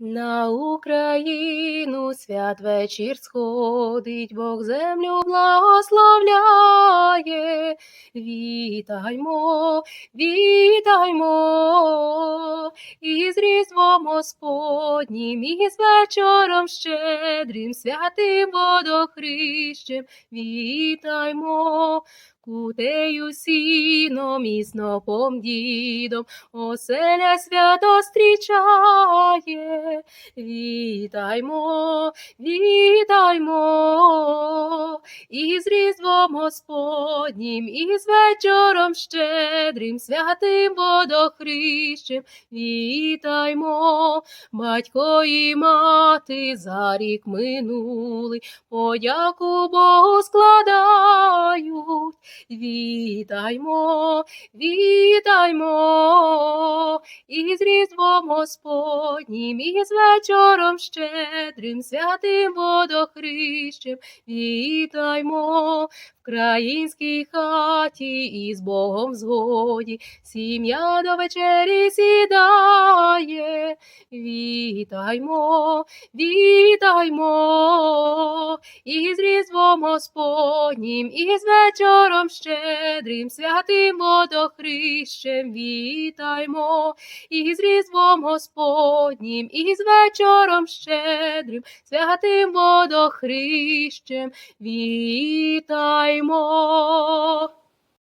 На Україну святвечір сходить, Бог землю благословляє. Вітаймо, вітаймо, і з Різдвом Господнім, і з вечором щедрим, святим водохрещем, вітаймо. Кутею сіном і снопом дідом, оселя свято зустрічає. Вітаймо, вітаймо, і з Різдвом Господнім, і з вечором щедрим, святим водохрещем, вітаймо, батько і мати за рік минулий, подяку Богу складають. Вітаймо, вітаймо, і з Різдвом Господнім, і з вечором щедрим, святим водохрещем, вітаймо, країнській хаті і з Богом згоді, сім'я до вечері сідає, вітаймо, вітаймо, і з Різдвом Господнім, і з вечором щедрим, святим водохрещем, вітаймо, і з Різдвом Господнім, і з вечором щедрим, святим водохрещем, вітаймо.